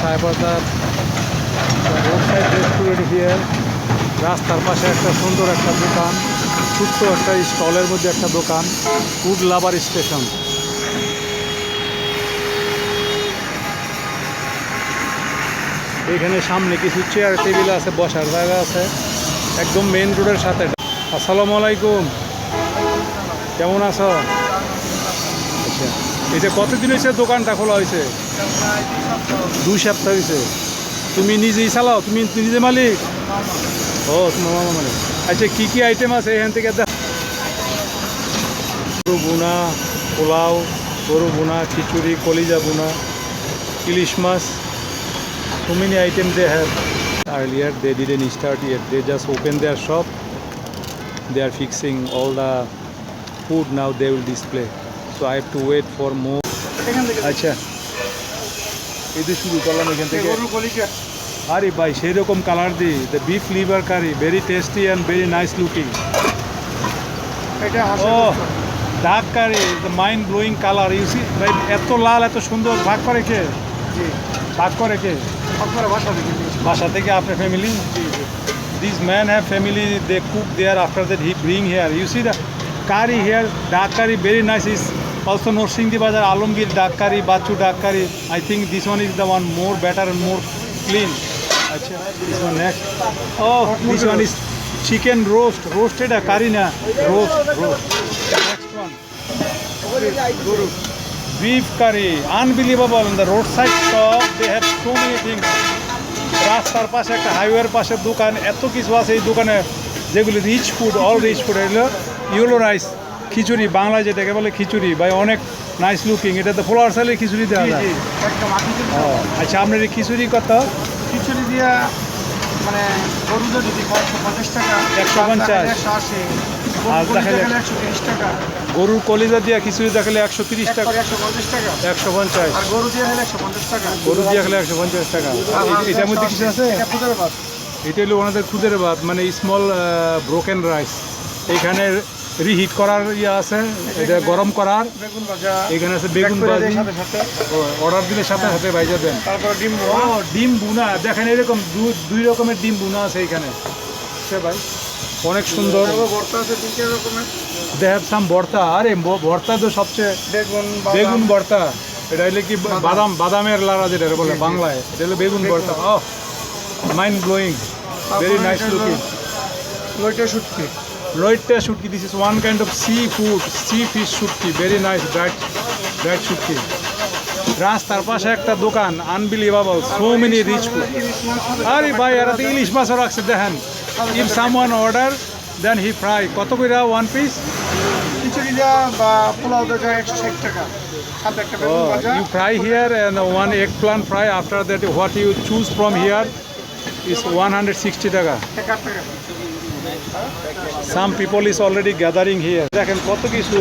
Saibazar. The roadside restaurant here. রাস্তার পাশে একটা সুন্দর একটা দোকান, ছোট্ট একটা স্টলের মধ্যে একটা দোকান ফুড লাভার স্টেশন এখানে সামনে কিছু চেয়ার টেবিল আছে, বসার জায়গা আছে, একদম মেন রোডের সাথে আসসালামু আলাইকুম কেমন আছো এই কতদিন হয়েছে দোকানটা খোলা হয়েছে? দুই সপ্তাহ হয়েছে। তুমি নিজেই চালাও, তুমি নিজে মালিক? ও, তোমার মামা মালিক। আচ্ছা কী কী আইটেম আছে এখান থেকে গরু বোনা, পোলাও, গরু বোনা, খিচুড়ি, কলিজা বোনা, ইলিশ মাছ তুমিনি item they are early are they didn't start year they just open their shop they are fixing all the food now they will display so i have to wait for more. আচ্ছা। এই শুরু করলাম এখান থেকে। আরে ভাই সেই রকম colour the the beef liver curry very tasty and very nice looking oh duck curry the mind blowing colour you see এত লাল এত সুন্দর। ভাগ করে কে? ভাগ করে কে? বাসা থেকে আপনার family this man have family they cook there after that he bring here you see the curry here duck curry very nice is also Narsingdi বাজার Alamgir duck curry Bachchu duck curry I think this one is the one more better and more clean আচ্ছা ও this one is chicken roast roasted curry না roast roast beef curry, unbelievable in the roadside shop they have so many things. রাস্তার পাশে একটা হাইওয়ের পাশে দোকান এত কিছু আছে এই দোকানে যেগুলি rich food all rich food এগুলো ইউলো রাইস খিচুড়ি বাংলায় যেটাকে বলে খিচুড়ি ভাই অনেক নাইস লুকিং এটা তো ফ্লোয়ার সাইলে খিচুড়ি দেওয়া যায়। আচ্ছা আপনার এই খিচুড়ি কত? খিচুড়ি দিয়া মানে গরু যদি খায় একশো পঞ্চাশ টাকা 150 একশো আশি। আর দেখালে- একশো তিরিশ টাকা। গরুর কলিজা দিয়ে খিচুড়ি দেখালে একশো তিরিশ টাকা। একশো পঞ্চাশ টাকা। একশো পঞ্চাশ। আর গরু দিয়ে হলে একশো পঞ্চাশ টাকা। গরু দিয়ে খেলে একশো পঞ্চাশ টাকা। এটার মধ্যে কিছু আছে? এটা এটা হলো ওনাদের খুদের ভাত মানে স্মল ব্রোকেন রাইস এখানে রিহিট করার ইয়ে আছে এটা গরম করার। এখানে আছে বেগুন ভাজি। অর্ডার দিলে সাথে সাথে ভাইজা দেন। তারপরে ডিম ও ডিম বুনা দেখেন এরকম দুই রকমের ডিম বুনা আছে এখানে। সে ভাই অনেক সুন্দর। দেহাব সাম ভর্তা। আরে ভর্তা তো সবচেয়ে বেগুন বেগুন ভর্তা। এটা হলে কি বাদাম। বাদামের লাড়া যেটা বলে বাংলায় এটা হলো বেগুন ভর্তা। ও mind blowing very nice looking লইটা শুটকি। Loite shutki, this is one kind of seafood, sea fish shutki, very nice, dried, dried shutki. রাস্তার পাশে একটা দোকান unbelievable so many rich food আরে ভাই এরা তো ইলিশ মাছও রাখছে দেখেন। If someone order then he fry কত করে ওয়ান পিস খিচুড়ি দেওয়া বা পোলাও দেওয়া একশো ষাট টাকা। সাথে একটা বেগুন ভাজা। You fry here and one eggplant fry after that what you choose from some people is already gathering here দেখেন কত কিছু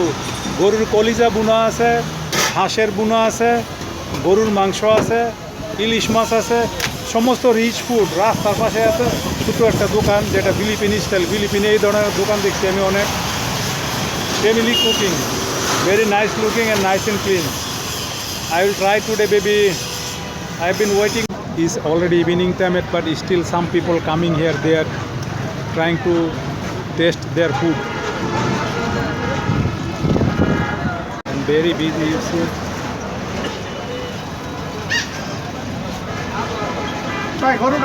গরুর কলিজা বুনা আছে হাঁসের বুনা আছে গরুর মাংস আছে ইলিশ মাছ আছে সমস্ত রিচ ফুড রাস্তার পাশে আছে ছোটো একটা দোকান যেটা ফিলিপিন স্টাইল ফিলিপিনে এই ধরনের দোকান দেখছি আমি অনেক family cooking very nice looking and nice and clean I will try today, baby. I've been waiting. It's already evening time, but still some people coming here. They are trying to taste their food. And very busy you see. Bye, go to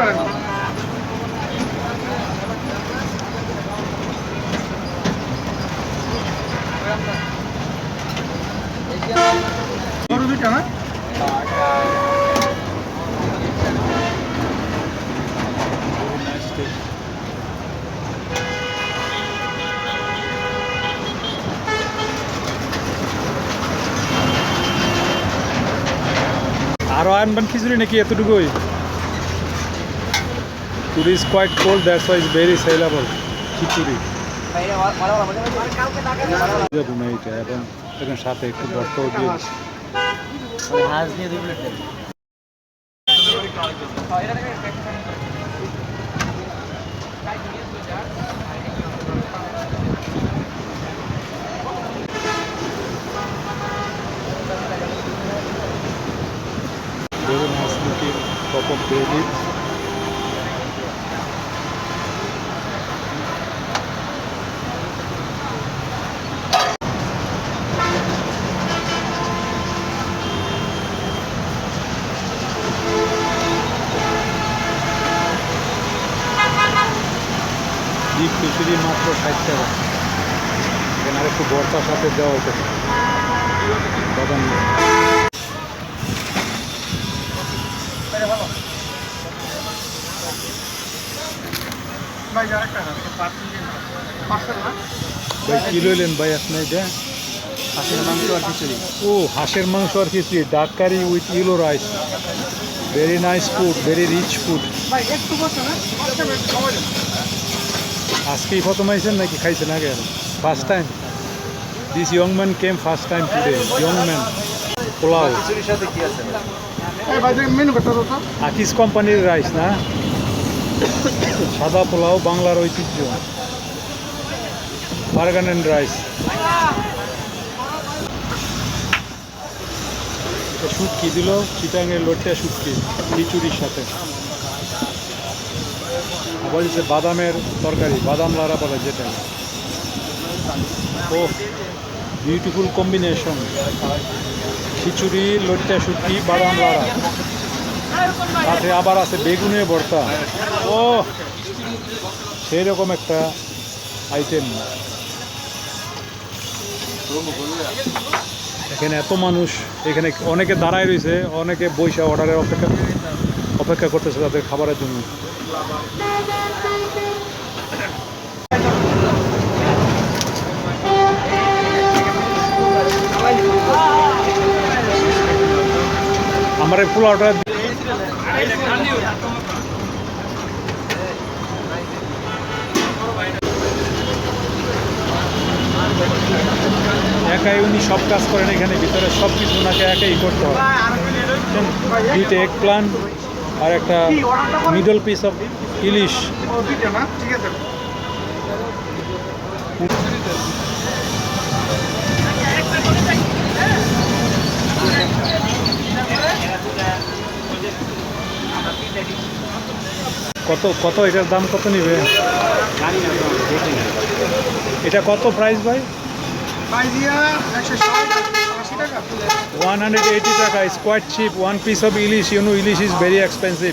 আনবেন খিচুড়ি নাকি এতটুকুই? It is quite cold that's why is very saleable খিচুড়ি। এইটা এবং এখানে সাথে একটু বর্তাও দিয়ে হাঁস দিয়ে leaf. ডিপ খিচুড়ি মাত্র ষাট টাকা। এখানে আর একটু ভর্তার সাথে দেওয়া হতো বাদাম ভাই আরেকটা পার্সেল না? ভাই কি লইলেন ভাই আপনি এটা? হাঁসের মাংস আর খিচুড়ি। ও হাঁসের মাংস আর খিচুড়ি। Duck curry with yellow rice. Very nice food very rich food আজকেই প্রথম আইছেন নাকি খাইছেন আগে? First time this young man came first time today young man pulao খিচুড়ির সাথে কি আছে? মেনু আকিস কোম্পানির রাইস না? সাদা পোলাও, বাংলার ঐতিহ্য। পারগানেন রাইস। এটা শুটকি দিল চিটাঙের লোটটা শুটকি, খিচুড়ির সাথে। বলছে বাদামের তরকারি, বাদাম লাড়া বলে যেটা। ও বিউটিফুল কম্বিনেশন খিচুড়ি লোটটা শুটকি, বাদাম লাড়া। সাথে আবার আছে বেগুনে ভর্তা। ও সেই রকম একটা আইটেম এখানে এত মানুষ, এখানে অনেকে দাঁড়ায় রয়েছে, অনেকে বৈশা অর্ডারের অপেক্ষা অপেক্ষা করতেছে তাদের খাবারের জন্য। আমার এই পোলাওটা একাই উনি সব কাজ করেন এখানে, ভিতরে সব কিছু ওনাকে একাই করতে হয়। এক প্লান আর একটা মিডল পিস অফ ইলিশ। ঠিক আছে। কত কত এটার দাম কত নিবে? এটা কত প্রাইস ভাই? ওয়ান হান্ড্রেড এইটি টাকা square cheap one piece of ilish you know ilish is very expensive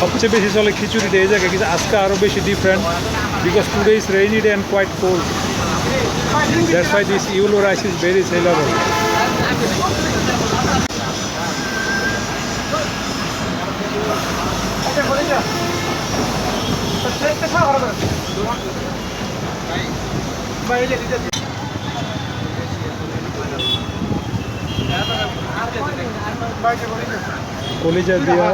সবচেয়ে বেশি চলে খিচুড়িটা এই জায়গায় কিন্তু আজকে আরও বেশি different because today is rainy day and quite cold that's why this yellow rice is very saleable এটা করে যা তো ট্রেনটা খাওয়া ভালো করে ভাই এলে দিতে দিন। ভাই এটা করে যা। কলিজা দিয়া।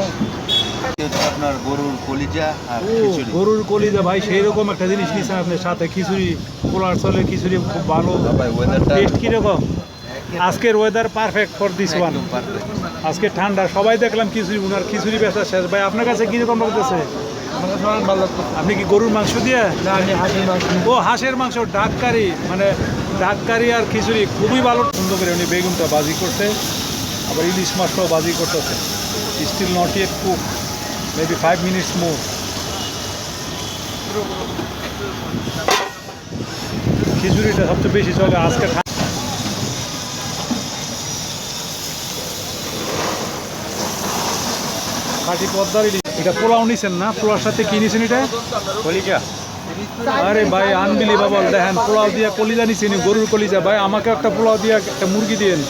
আপনার গরুর কলিজা আর খিচুড়ি। গরুর কলিজা ভাই সেই রকম একটা জিনিস নিয়েছেন আপনার সাথে খিচুড়ি পোলার চলে খিচুড়ি খুব ভালো। ভাই ওয়েদারটা টেস্ট কীরকম? আজকের weather perfect for this one আজকে ঠান্ডা সবাই দেখলাম খিচুড়ি উনার খিচুড়ি বেচা শেষ। ভাই আপনার কাছে কীরকম লাগতেছে? আপনি কি গরুর মাংস দিয়ে? হাঁসের ও হাঁসের মাংস ডাককারি মানে ডাককারি আর খিচুড়ি খুবই ভালো। সুন্দর করে উনি বেগুনটা বাজি করতে আবার ইলিশ মাছটাও বাজি করতেছে। Still not yet cook maybe five minutes more খিচুড়িটা সবচেয়ে বেশি চলে আজকে খাঁটি পদ্মার ইলিশ এটা পোলাও নিছেন না? পোলার সাথে কি নিছেন এটা? কলিজা। আরে ভাই আনবিলিভাবল দেখেন পোলাও দিয়া কলিজা নিছেন গরুর কলিজা। ভাই আমাকে একটা পোলাও দিয়া একটা মুরগি দিয়েন।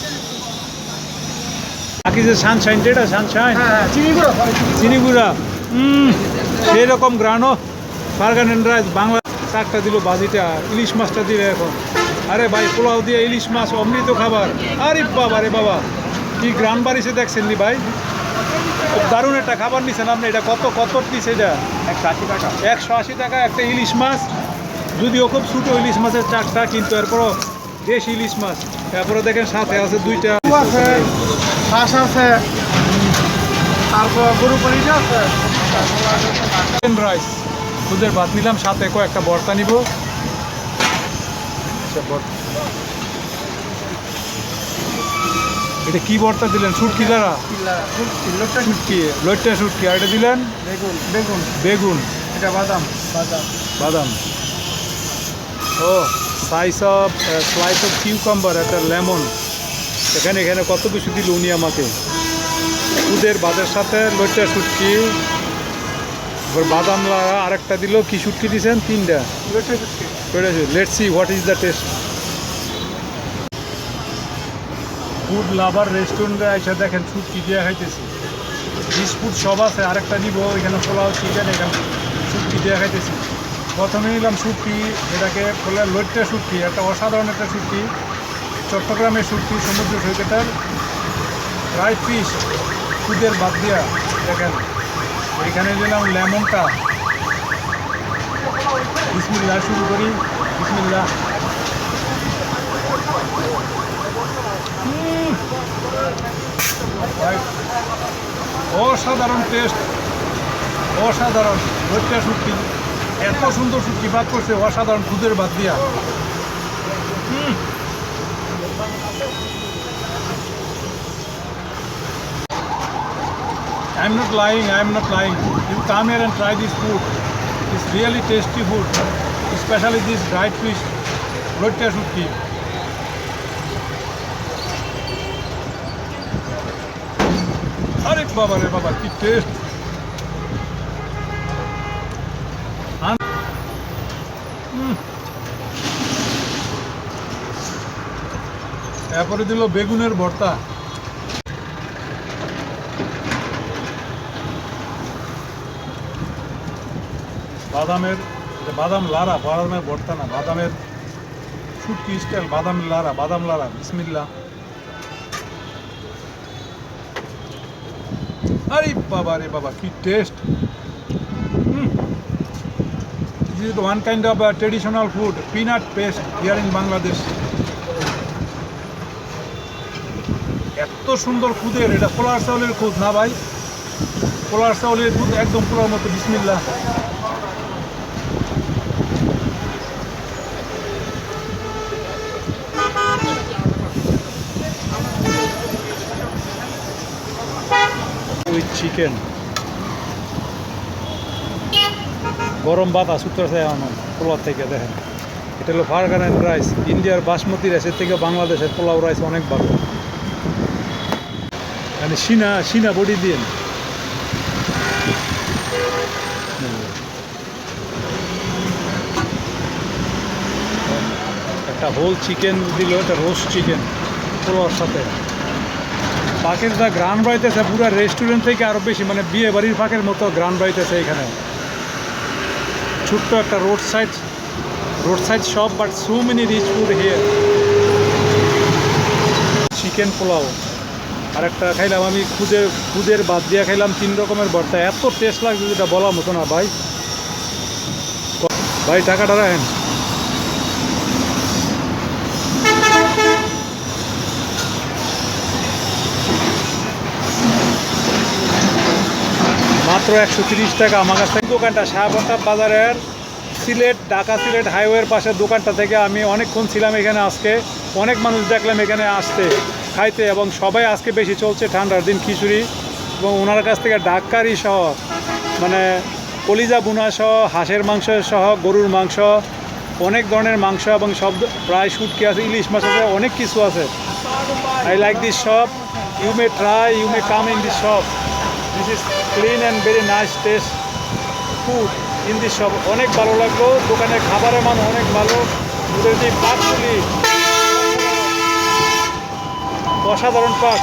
বাকি যে সানশাইন যেটা সানশাইন হ্যাঁ হ্যাঁ চিনি গুঁড়ো। পরে চিনি চিনি গুঁড়া। হুম সেই রকম গ্রানো ফার্গানেন রাইস বাংলা শাকটা দিল বাজিটা ইলিশ মাছটা দিলে এখন। আরে ভাই পোলাও দিয়ে ইলিশ মাছ অমৃত খাবার। আরে বাবা রে বাবা কি গ্রাম বাড়িছে দেখছেন নি ভাই? দারুণ একটা খাবার নিছেন আপনি। এটা কত কত পিস এটা? একশো আশি টাকা। একশো আশি টাকা একটা ইলিশ মাছ। যদিও খুব ছোটো ইলিশ মাছের চারটা কিন্তু এরপরও দেশ ইলিশ মাছ। তারপরে দেখেন সাথে আছে দুইটা। আছে হাঁস আছে তারপর গরু পরিচা আছে। রাইস দুধের ভাত নিলাম সাথে কয়েকটা ভর্তা নিব। আচ্ছা। এটা কি ভর্তা দিলেন? শুটকি দ্বারা লোকটা শুটকি লইট্টা শুটকি। আর এটা দিলেন? বেগুন বেগুন। বেগুন। এটা বাদাম। বাদাম। বাদাম। ও size of slice of cucumber একটা লেমন এখানে এখানে কত কিছু দিল উনি আমাকে? দুধের ভাতের সাথে লইট্টা শুটকি। এবার বাদাম লাগা আরেকটা দিল। কি শুটকি দিয়েছেন তিনটা। Let's see what is the taste food lover রেস্টুরেন্টে এসে দেখেন শুটকি দিয়ে খাইতেছি। বিস্কুট সব আছে, আরেকটা নিব, এখানে পোলাও চিকেন এখানে শুটকি দিয়ে খাইতেছি। প্রথমে নিলাম শুটকি এটাকে বলে লইট্টা শুটকি একটা অসাধারণ একটা শুটকি চট্টগ্রামের শুটকি সমুদ্র সৈকতের ফ্রাই ফিশ সুদের বাদ দিয়া, দেখেন। এখানে দিলাম লেমনটা। বিসমিল্লাহ শুরু করি, বিসমিল্লাহ উম, ভাই, অসাধারণ টেস্ট অসাধারণ লইট্টা শুটকি এত সুন্দর শুটকি বাদ করছে অসাধারণ দুধের বাদ দিয়া I am not lying, I am not lying. You come here and try this food. It's really tasty food. Especially this dried fish, lotte shukki. বাবা বাবা, কি টেস্ট এরপরে দিল বেগুনের ভর্তা। বাদামের বাদাম লারা, বাদামের ভর্তা না, বাদামের শুটকি স্টাইল বাদাম লারা বাদাম লারা বিসমিল্লা আরে বাবা রে বাবা কি taste is one kind of uh, traditional food, peanut paste here in Bangladesh. এত সুন্দর খুদের এটা পোলার চাউলের খুদ না ভাই পোলার চাউলের খুদ একদম পোলার মতো বিসমিল্লা উইথ চিকেন গরম ভাত আসুতেছে আমার পোলাও থেকে দেখেন। এটা হলো ফার্গার অ্যান্ড রাইস ইন্ডিয়ার বাসমতি রাইসের থেকে বাংলাদেশের পোলাও রাইস অনেক ভালো। মানে সিনা সিনা বডি দিয়ে। একটা হোল চিকেন দিল, একটা রোস্ট চিকেন পোলাওর সাথে। পাকের যা গ্রান বাড়িতেছে, পুরো রেস্টুরেন্ট থেকে আরও বেশি মানে বিয়ে বাড়ির ফাঁকের মতো গ্রান বাড়িতেছে এখানে। ছোট্ট একটা road side road side shop but so many rich food here chicken pulao আর একটা খাইলাম আমি, খুদের খুদের বাদ দিয়ে খাইলাম, তিন রকমের ভর্তা। এত টেস্ট লাগছে যেটা বলার মতো না, ভাই। ভাই, টাকাটা রাখেন। মাত্র একশো তিরিশ টাকা। আমার কাছ থেকে দোকানটা শাহবান্তাব বাজারের সিলেট, ঢাকা সিলেট হাইওয়ের পাশের দোকানটা থেকে আমি অনেকক্ষণ ছিলাম এখানে আজকে। অনেক মানুষ দেখলাম এখানে আসতে, খাইতে এবং সবাই আজকে বেশি চলছে ঠান্ডার দিন খিচুড়ি এবং ওনার কাছ থেকে ডাক্কারি সহ মানে কলিজা বুনা সহ, হাঁসের মাংস সহ, গরুর মাংস, অনেক ধরনের মাংস এবং সব প্রায় শুটকি আছে, ইলিশ মাছ আছে, অনেক কিছু আছে। I like this shop you may try you may come in this shop this is clean and very nice taste food in this shop অনেক ভালো লাগল। দোকানের খাবারের মান অনেক ভালো। ওদের যে পাকগুলি অসাধারণ পাক।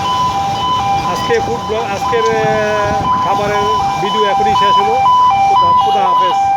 আজকে ফুড আজকের খাবারের ভিডিও এখনই শেষ হলো। খুদা হাফেজ।